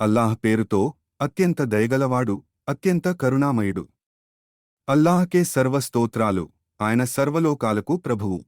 అల్లాహ్ పేరుతో అత్యంత దయగలవాడు అత్యంత కరుణామయుడు. అల్లాహకే సర్వస్తోత్రాలు ఆయన సర్వలోకాలకు ప్రభువు.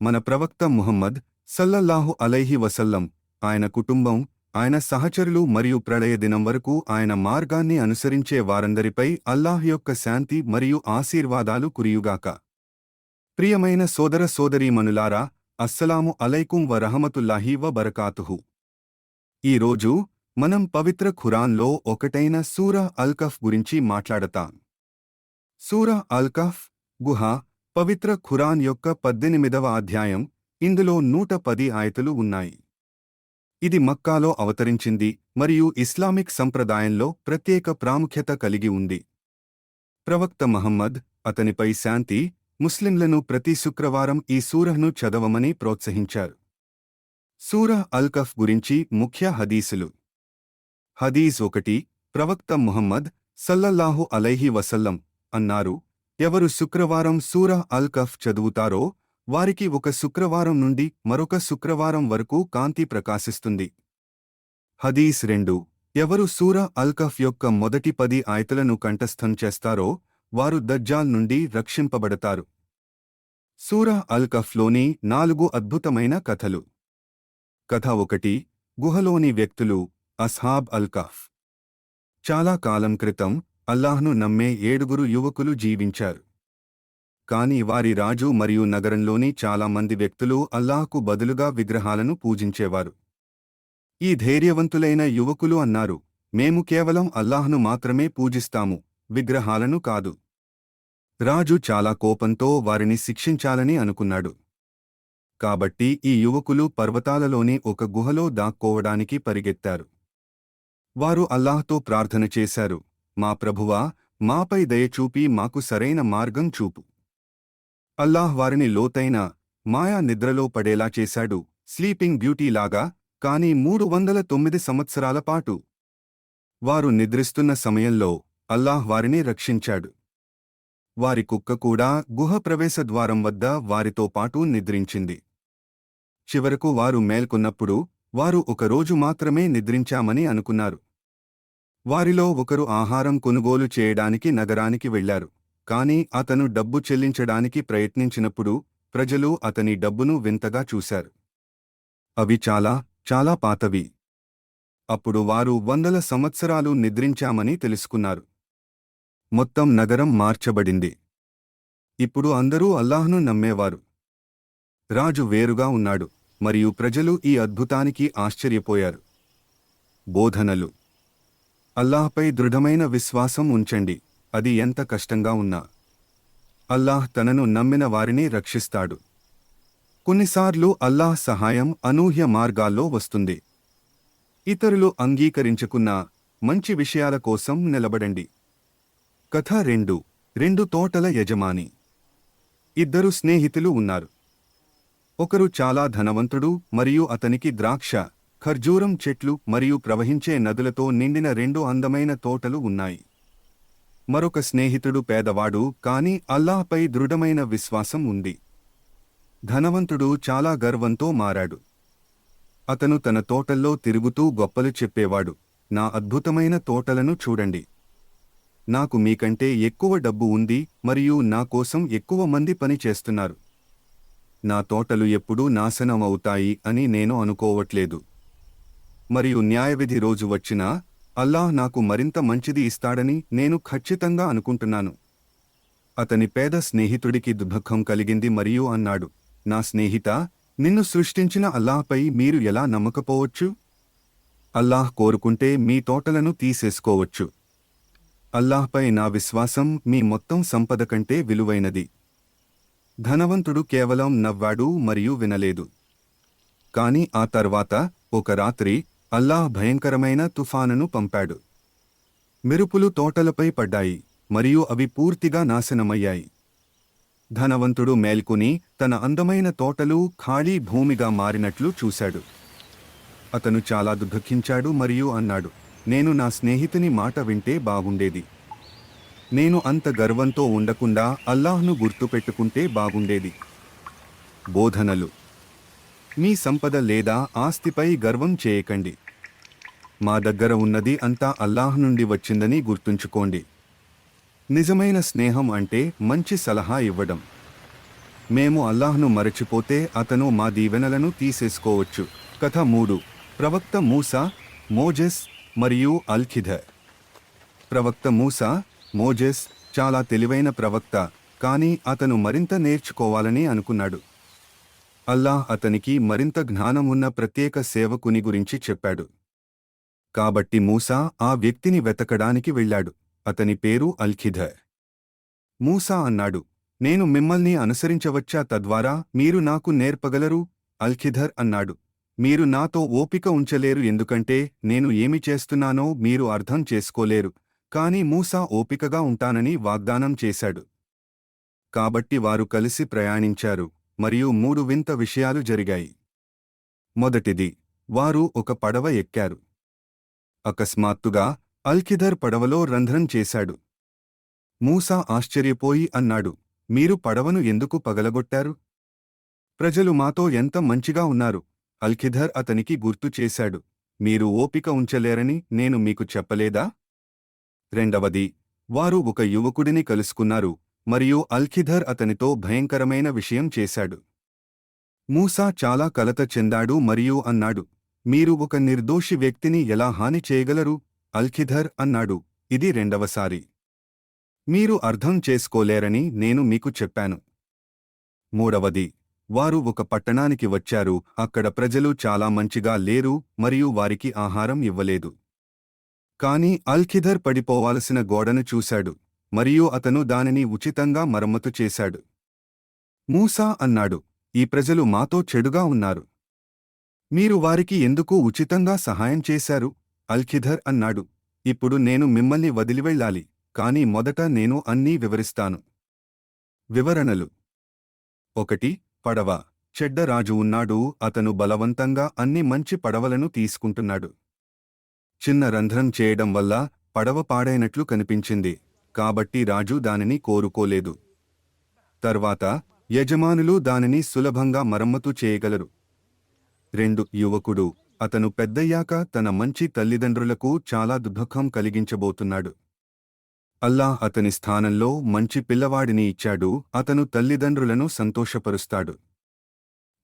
మన ప్రవక్త ముహమ్మద్ సల్లల్లాహు అలైహి వసల్లం ఆయన కుటుంబం ఆయన సహచరులు మరియు ప్రళయ దినం వరకు ఆయన మార్గాన్ని అనుసరించే వారందరిపై అల్లాహ్ యొక్క శాంతి మరియు ఆశీర్వాదాలు కురియుగాక. ప్రియమైన సోదర సోదరీమణులారా అస్సలాము అలైకుం వరహమతుల్లాహి వ బరకాతుహు ఈరోజు మనం పవిత్ర ఖురాన్లో ఒకటైన సూరా అల్కఫ్ గురించి మాట్లాడతాం. సూరా అల్కఫ్ గుహ పవిత్ర ఖురాన్ యొక్క పద్దెనిమిదవ అధ్యాయం ఇందులో నూట పది ఆయతులు ఉన్నాయి. ఇది మక్కాలో అవతరించింది మరియు ఇస్లామిక్ సంప్రదాయంలో ప్రత్యేక ప్రాముఖ్యత కలిగి ఉంది. ప్రవక్త మహమ్మద్ అతనిపై శాంతి ముస్లింలను ప్రతి శుక్రవారం ఈ సూరహ్ను చదవమని ప్రోత్సహించారు. సూరహ్ అల్కఫ్ గురించి ముఖ్య హదీసులు. హదీజ్ ఒకటి ప్రవక్త ముహమ్మద్ సల్లల్లాహు అలైహి వసల్లం అన్నారు ఎవరు శుక్రవారం సూరహ్ అల్కఫ్ చదువుతారో వారికి ఒక శుక్రవారం నుండి మరొక శుక్రవారం వరకు కాంతి ప్రకాశిస్తుంది. హదీస్ రెండు ఎవరు సూర అల్కఫ్ యొక్క మొదటి పది ఆయతలను కంఠస్థం చేస్తారో వారు దజ్జాల్ నుండి రక్షింపబడతారు. సూరా అల్ కఫ్లోని నాలుగు అద్భుతమైన కథలు. కథ ఒకటి గుహలోని వ్యక్తులు అస్హాబ్ అల్కాఫ్ చాలా కాలం క్రితం అల్లాహ్ను నమ్మే ఏడుగురు యువకులు జీవించారు. కాని వారి రాజు మరియు నగరంలోని చాలా మంది వ్యక్తులు అల్లాహ్కు బదులుగా విగ్రహాలను పూజించేవారు. ఈ ధైర్యవంతులైన యువకులు అన్నారు మేము కేవలం అల్లాహ్ను మాత్రమే పూజిస్తాము విగ్రహాలను కాదు. రాజు చాలా కోపంతో వారిని శిక్షించాలని అనుకున్నాడు. కాబట్టి ఈ యువకులు పర్వతాలలోని ఒక గుహలో దాక్కోవడానికి పరిగెత్తారు. వారు అల్లాహ్తో ప్రార్థన చేశారు. మా ప్రభువా మాపై దయచూపి మాకు సరైన మార్గం చూపు. అల్లాహ్ వారిని లోతైన మాయా నిద్రలో పడేలా చేశాడు. స్లీపింగ్ బ్యూటీలాగా కాని మూడు వందల తొమ్మిది సంవత్సరాల పాటు. వారు నిద్రిస్తున్న సమయంలో అల్లాహ్ వారిని రక్షించాడు. వారి కుక్క కూడా గుహ ప్రవేశద్వారం వద్ద వారితో పాటు నిద్రించింది. చివరకు వారు మేల్కొన్నప్పుడు వారు ఒకరోజు మాత్రమే నిద్రించామని అనుకున్నారు. వారిలో ఒకరు ఆహారం కొనుగోలు చేయడానికి నగరానికి వెళ్ళారు కాని అతను డబ్బు చెల్లించడానికి ప్రయత్నించినప్పుడు ప్రజలు అతని డబ్బును వింతగా చూశారు. అవి చాలా చాలా పాతవి. అప్పుడు వారు వందల సంవత్సరాలు నిద్రించామని తెలుసుకున్నారు. మొత్తం నగరం మార్చబడింది. ఇప్పుడు అందరూ అల్లాహ్ను నమ్మేవారు. రాజు వేరుగా ఉన్నాడు. మరియు ప్రజలు ఈ అద్భుతానికి ఆశ్చర్యపోయారు. బోధనలు. అల్లాహ్పై దృఢమైన విశ్వాసం ఉంచండి. అది ఎంత కష్టంగా ఉన్నా. అల్లాహ్ తనను నమ్మిన వారిని రక్షిస్తాడు. కొన్నిసార్లు అల్లాహ్ సహాయం అనూహ్య మార్గాల్లో వస్తుంది. ఇతరులు అంగీకరించుకున్న మంచి విషయాల కోసం నిలబడండి. కథ రెండు. రెండు తోటల యజమాని. ఇద్దరు స్నేహితులు ఉన్నారు. ఒకరు చాలా ధనవంతుడు మరియు అతనికి ద్రాక్ష ఖర్జూరం చెట్లు మరియు ప్రవహించే నదులతో నిండిన రెండు అందమైన తోటలు ఉన్నాయి. మరొక స్నేహితుడు పేదవాడు కాని అల్లాహ్పై దృఢమైన విశ్వాసం ఉంది. ధనవంతుడు చాలా గర్వంతో మారాడు. అతను తన తోటల్లో తిరుగుతూ గొప్పలు చెప్పేవాడు నా అద్భుతమైన తోటలను చూడండి. నాకు మీకంటే ఎక్కువ డబ్బు ఉంది మరియు నా కోసం ఎక్కువ మంది పని చేస్తున్నారు. నా తోటలు ఎప్పుడూ నాశనం అవుతాయి అని నేను అనుకోవట్లేదు. మరియు న్యాయవిధి రోజు వచ్చినా అల్లాహ్ నాకు మరింత మంచిది ఇస్తాడని నేను ఖచ్చితంగా అనుకుంటున్నాను. అతని పేద స్నేహితుడికి దుఃఖం కలిగింది మరియు అన్నాడు నా స్నేహిత నిన్ను సృష్టించిన అల్లాహ్పై మీరు ఎలా నమ్మకపోవచ్చు? అల్లాహ్ కోరుకుంటే మీ తోటలను తీసేసుకోవచ్చు. అల్లాహ్పై నా విశ్వాసం మీ మొత్తం సంపద కంటే విలువైనది. ధనవంతుడు కేవలం నవ్వాడు మరియు వినలేదు. కాని ఆ తర్వాత ఒక రాత్రి అల్లాహ్ భయంకరమైన తుఫానును పంపాడు. మెరుపులు తోటలపై పడ్డాయి మరియు అవి పూర్తిగా నాశనమయ్యాయి. ధనవంతుడు మేల్కొని తన అందమైన తోటలు ఖాళీ భూమిగా మారినట్లు చూశాడు. అతను చాలా దుఃఖించాడు మరియు అన్నాడు నేను నా స్నేహితుని మాట వింటే బాగుండేది. నేను అంత గర్వంతో ఉండకుండా అల్లాహ్ను గుర్తుపెట్టుకుంటే బాగుండేది. బోధనలు. మీ సంపద లేదా ఆస్తిపై గర్వం చేయకండి. మా దగ్గర ఉన్నది అంతా అల్లాహ్ నుండి వచ్చిందని గుర్తుంచుకోండి. నిజమైన స్నేహం అంటే మంచి సలహా ఇవ్వడం. మేము అల్లాహ్ను మరచిపోతే అతను మా దీవెనలను తీసేసుకోవచ్చు. కథ మూడు. ప్రవక్త మూసా మోజెస్ మరియు అల్ఖిదర్ ప్రవక్త మూసా మోజెస్ చాలా తెలివైన ప్రవక్త కానీ అతను మరింత నేర్చుకోవాలని అనుకున్నాడు. అల్లాహ్ అతనికి మరింత జ్ఞానం ఉన్న ప్రత్యేక సేవకుని గురించి చెప్పాడు. కాబట్టి మూసా ఆ వ్యక్తిని వెతకడానికి వెళ్ళాడు. అతని పేరు అల్ఖిధర్. మూసా అన్నాడు నేను మిమ్మల్ని అనుసరించవచ్చా తద్వారా మీరు నాకు నేర్పగలరు? అల్ఖిధర్ అన్నాడు మీరు నాతో ఓపిక ఉంచలేరు ఎందుకంటే నేను ఏమి చేస్తున్నానో మీరు అర్థం చేసుకోలేరు. కాని మూసా ఓపికగా ఉంటానని వాగ్దానం చేశాడు. కాబట్టి వారు కలిసి ప్రయాణించారు మరియు మూడు వింత విషయాలు జరిగాయి. మొదటిది వారు ఒక పడవ ఎక్కారు. అకస్మాత్తుగా అల్కిదర్ పడవలో రంధ్రం చేశాడు. మూసా ఆశ్చర్యపోయి అన్నాడు మీరు పడవను ఎందుకు పగలగొట్టారు? ప్రజలు మాతో ఎంత మంచిగా ఉన్నారు? అల్ఖిధర్ అతనికి గుర్తు చేశాడు మీరు ఓపిక ఉంచలేరని నేను మీకు చెప్పలేదా? రెండవది వారు ఒక యువకుడిని కలుసుకున్నారు మరియు అల్ఖిధర్ అతనితో భయంకరమైన విషయం చేశాడు. మూసా చాలా కలత చెందాడు మరియు అన్నాడు మీరు ఒక నిర్దోషి వ్యక్తిని ఎలా హాని చేయగలరు? అల్ఖిధర్ అన్నాడు ఇది రెండవసారి. మీరు అర్థం చేసుకోలేరని నేను మీకు చెప్పాను. మూడవది వారు ఒక పట్టణానికి వచ్చారు అక్కడ ప్రజలు చాలా మంచిగా లేరు మరియు వారికి ఆహారం ఇవ్వలేదు. కాని అల్ఖిదర్ పడిపోవాల్సిన గోడను చూశాడు మరియు అతను దానిని ఉచితంగా మరమ్మతు చేశాడు. మూసా అన్నాడు ఈ ప్రజలు మాతో చెడుగా ఉన్నారు. మీరు వారికి ఎందుకు ఉచితంగా సహాయం చేశారు? అల్ఖిధర్ అన్నాడు ఇప్పుడు నేను మిమ్మల్ని వదిలివెళ్ళాలి కాని మొదట నేను అన్నీ వివరిస్తాను. వివరణలు. ఒకటి పడవ. చెడ్డ రాజు ఉన్నాడు అతను బలవంతంగా అన్ని మంచి పడవలను తీసుకుంటున్నాడు. చిన్న రంధ్రం చేయడం వల్ల పడవ పాడైనట్లు కనిపించింది. కాబట్టి రాజు దానిని కోరుకోలేదు. తర్వాత యజమానులు దానిని సులభంగా మరమ్మతు చేయగలరు. రెండు యువకుడు అతను పెద్దయ్యాక తన మంచి తల్లిదండ్రులకు చాలా దుఃఖం కలిగించబోతున్నాడు. అల్లాహ్ అతని స్థానంలో మంచి పిల్లవాడిని ఇచ్చాడు. అతను తల్లిదండ్రులను సంతోషపరుస్తాడు.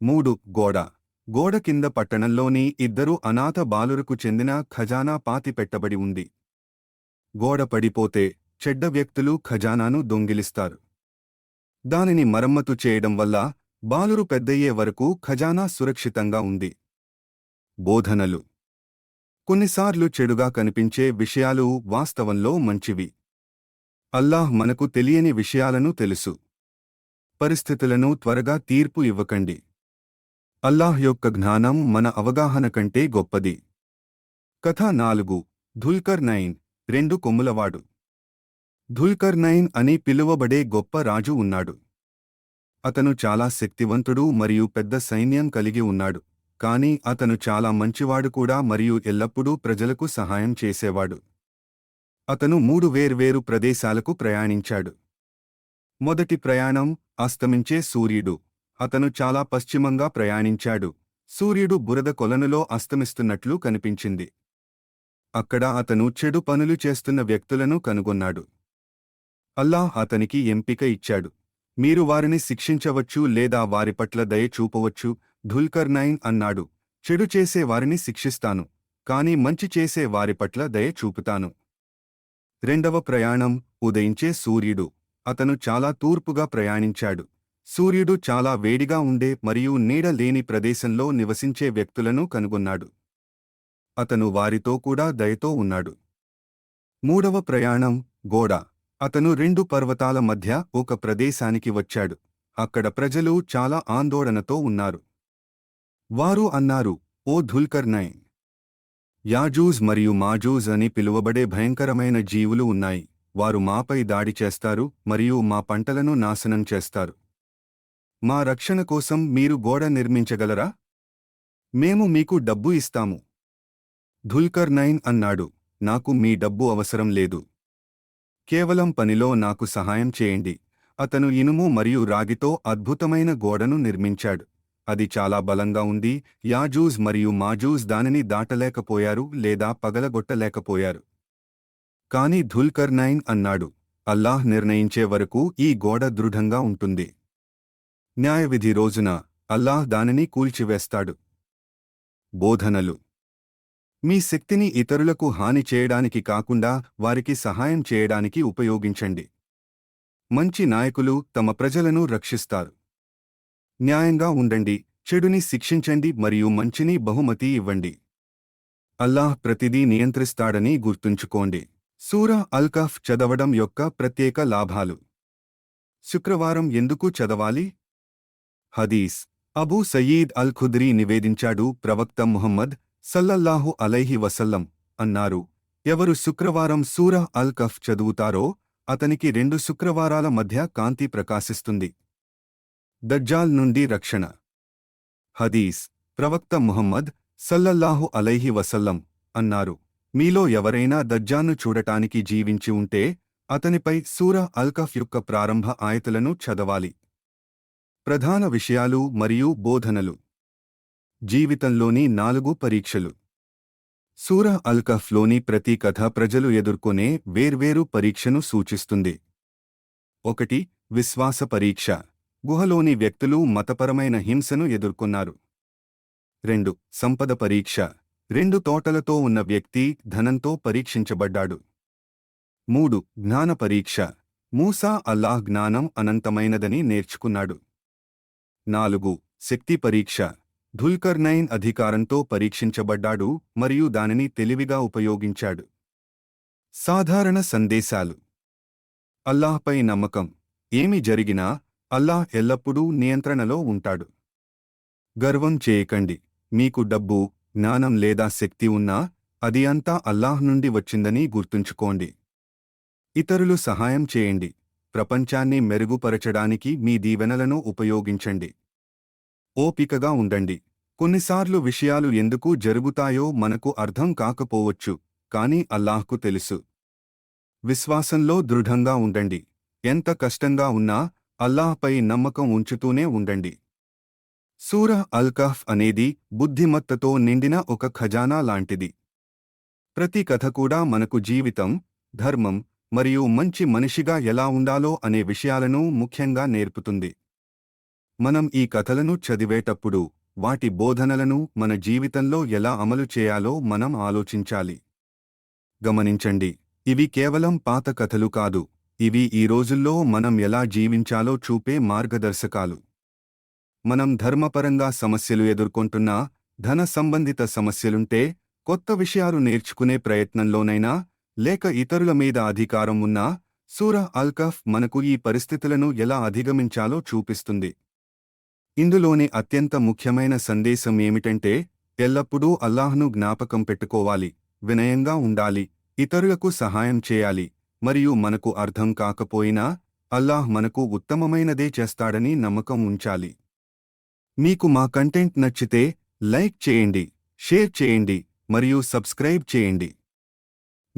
మూడు గోడ గోడ కింద పట్టణంలోని ఇద్దరు అనాథ బాలురకు చెందిన ఖజానా పాతిపెట్టబడి ఉంది. గోడ పడిపోతే చెడ్డ వ్యక్తులు ఖజానాను దొంగిలిస్తారు. దానిని మరమ్మతు చేయడం వల్ల బాలురు పెద్దయ్యే వరకు ఖజానా సురక్షితంగా ఉంది. బోధనలు. కొన్నిసార్లు చెడుగా కనిపించే విషయాలు వాస్తవంలో మంచివి. అల్లాహ్ మనకు తెలియని విషయాలను తెలుసు. పరిస్థితులను త్వరగా తీర్పు ఇవ్వకండి. అల్లాహ్ యొక్క జ్ఞానం మన అవగాహన కంటే గొప్పది. కథ నాలుగు ధుల్కర్ నైన్ రెండు కొమ్ములవాడు. ధుల్కర్ నైన్ అని పిలువబడే గొప్ప రాజు ఉన్నాడు. అతను చాలా శక్తివంతుడు మరియు పెద్ద సైన్యం కలిగి ఉన్నాడు. కాని అతను చాలా మంచివాడు కూడా మరియు ఎల్లప్పుడూ ప్రజలకు సహాయం చేసేవాడు. అతను మూడు వేర్వేరు ప్రదేశాలకు ప్రయాణించాడు. మొదటి ప్రయాణం అస్తమించే సూర్యుడు. అతను చాలా పశ్చిమంగా ప్రయాణించాడు. సూర్యుడు బురద కొలనులో అస్తమిస్తున్నట్లు కనిపించింది. అక్కడ అతను చెడు పనులు చేస్తున్న వ్యక్తులను కనుగొన్నాడు. అల్లాహ్ అతనికి ఎంపిక ఇచ్చాడు. మీరు వారిని శిక్షించవచ్చు లేదా వారి పట్ల దయ చూపవచ్చు ధుల్కర్ నైన్ అన్నాడు. చెడు చేసే వారిని శిక్షిస్తాను కాని మంచి చేసే వారి పట్ల దయ చూపుతాను. రెండవ ప్రయాణం ఉదయించే సూర్యుడు. అతను చాలా తూర్పుగా ప్రయాణించాడు. సూర్యుడు చాలా వేడిగా ఉండే మరియు నీడ లేని ప్రదేశంలో నివసించే వ్యక్తులను కనుగొన్నాడు. అతను వారితో కూడా దయతో ఉన్నాడు. మూడవ ప్రయాణం గోడ. అతను రెండు పర్వతాల మధ్య ఒక ప్రదేశానికి వచ్చాడు. అక్కడ ప్రజలు చాలా ఆందోళనతో ఉన్నారు. వారు అన్నారు ఓ ధుల్కర్ నైన్ యాజూజ్ మరియు మాజూజ్ అని పిలువబడే భయంకరమైన జీవులు ఉన్నాయి. వారు మాపై దాడి చేస్తారు మరియు మా పంటలను నాశనం చేస్తారు. మా రక్షణ కోసం మీరు గోడ నిర్మించగలరా? మేము మీకు డబ్బు ఇస్తాము. ధుల్కర్ నైన్ అన్నాడు. నాకు మీ డబ్బు అవసరం లేదు. కేవలం పనిలో నాకు సహాయం చేయండి. అతను ఇనుము మరియు రాగితో అద్భుతమైన గోడను నిర్మించాడు. అది చాలా బలంగా ఉంది. యాజూజ్ మరియు మాజూజ్ దానిని దాటలేకపోయారు లేదా పగలగొట్టలేకపోయారు. కాని ధుల్కర్ నైన్ అన్నాడు. అల్లాహ్ నిర్ణయించే వరకు ఈ గోడ దృఢంగా ఉంటుంది. న్యాయవిధి రోజున అల్లాహ్ దానిని కూల్చివేస్తాడు. బోధనలు. మీ శక్తిని ఇతరులకు హాని చేయడానికి కాకుండా వారికి సహాయం చేయడానికి ఉపయోగించండి. మంచి నాయకులు తమ ప్రజలను రక్షిస్తారు. న్యాయంగా ఉండండి చెడుని శిక్షించండి మరియు మంచిని బహుమతి ఇవ్వండి. అల్లాహ్ ప్రతిదీ నియంత్రిస్తాడని గుర్తుంచుకోండి. సూరా అల్కఫ్ చదవడం యొక్క ప్రత్యేక లాభాలు. శుక్రవారం ఎందుకు చదవాలి? హదీస్. అబూ సయీద్ అల్ ఖుద్రీ నివేదించాడు ప్రవక్త ముహమ్మద్ సల్లల్లాహు అలైహి వసల్లం అన్నారు. ఎవరు శుక్రవారం సూరా అల్ కఫ్ చదువుతారో అతనికి రెండు శుక్రవారాల మధ్య కాంతి ప్రకాశిస్తుంది. దజ్జాల్ నుండి రక్షణ. హదీస్. ప్రవక్త ముహమ్మద్ సల్లల్లాహు అలైహి వసల్లం అన్నారు. మీలో ఎవరైనా దజ్జాను చూడటానికి జీవించి ఉంటే అతనిపై సూరా అల్కఫ్ యొక్క ప్రారంభ ఆయతులను చదవాలి. ప్రధాన విషయాలు మరియు బోధనలు. జీవితంలోని నాలుగు పరీక్షలు. సూర అల్కఫ్లోని ప్రతి కథ ప్రజలు ఎదుర్కొనే వేర్వేరు పరీక్షను సూచిస్తుంది. ఒకటి విశ్వాస పరీక్ష. గుహలోని వ్యక్తులు మతపరమైన హింసను ఎదుర్కొన్నారు. రెండు సంపద పరీక్ష. రెండు తోటలతో ఉన్న వ్యక్తి ధనంతో పరీక్షించబడ్డాడు. మూడు జ్ఞాన పరీక్ష. మూసా అల్లాహ్ జ్ఞానం అనంతమైనదని నేర్చుకున్నాడు. నాలుగు శక్తి పరీక్ష. ధుల్కర్ నైన్ అధికారంతో పరీక్షించబడ్డాడు మరియు దానిని తెలివిగా ఉపయోగించాడు. సాధారణ సందేశాలు. అల్లాహ్పై నమ్మకం. ఏమి జరిగినా అల్లాహ్ ఎల్లప్పుడూ నియంత్రణలో ఉంటాడు. గర్వం చేయకండి. మీకు డబ్బు జ్ఞానం లేదా శక్తి ఉన్నా అది అంతా అల్లాహ్ నుండి వచ్చిందని గుర్తుంచుకోండి. ఇతరులు సహాయం చేయండి. ప్రపంచాన్ని మెరుగుపరచడానికి మీ దీవెనలను ఉపయోగించండి. ఓపికగా ఉండండి. కొన్నిసార్లు విషయాలు ఎందుకు జరుగుతాయో మనకు అర్థం కాకపోవచ్చు కాని అల్లాహ్కు తెలుసు. విశ్వాసంలో దృఢంగా ఉండండి. ఎంత కష్టంగా ఉన్నా అల్లాహ్పై నమ్మకం ఉంచుతూనే ఉండండి. సూర అల్కహ్ అనేది బుద్ధిమత్తతో నిండిన ఒక ఖజానా లాంటిది. ప్రతి కథ కూడా మనకు జీవితం ధర్మం మరియు మంచి మనిషిగా ఎలా ఉండాలో అనే విషయాలను ముఖ్యంగా నేర్పుతుంది. మనం ఈ కథలను చదివేటప్పుడు వాటి బోధనలను మన జీవితంలో ఎలా అమలు చేయాలో మనం ఆలోచించాలి. గమనించండి ఇవి కేవలం పాత కథలు కాదు ఇవి ఈ రోజుల్లో మనం ఎలా జీవించాలో చూపే మార్గదర్శకాలు. మనం ధర్మపరంగా సమస్యలు ఎదుర్కొంటున్నా ధన సంబంధిత సమస్యలుంటే కొత్త విషయాలు నేర్చుకునే ప్రయత్నంలోనైనా లేక ఇతరుల మీద అధికారం ఉన్నా సూర అల్కఫ్ మనకు ఈ పరిస్థితులను ఎలా అధిగమించాలో చూపిస్తుంది. ఇందులోని అత్యంత ముఖ్యమైన సందేశం ఏమిటంటే ఎల్లప్పుడూ అల్లాహ్ను జ్ఞాపకం పెట్టుకోవాలి వినయంగా ఉండాలి ఇతరులకు సహాయం చేయాలి మరియు మనకు అర్థం కాకపోయినా అల్లాహ్ మనకు ఉత్తమమైనదే చేస్తాడని నమ్మకం ఉంచాలి. మీకు మా కంటెంట్ నచ్చితే లైక్ చేయండి షేర్ చేయండి మరియు సబ్స్క్రైబ్ చేయండి.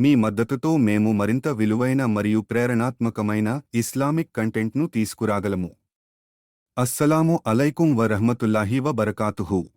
మీ మద్దతుతో మేము మరింత విలువైన మరియు ప్రేరణాత్మకమైన ఇస్లామిక్ కంటెంట్ను తీసుకురాగలము. అస్సలాము అలైకుం వరహమతుల్లాహి బరకాతుహు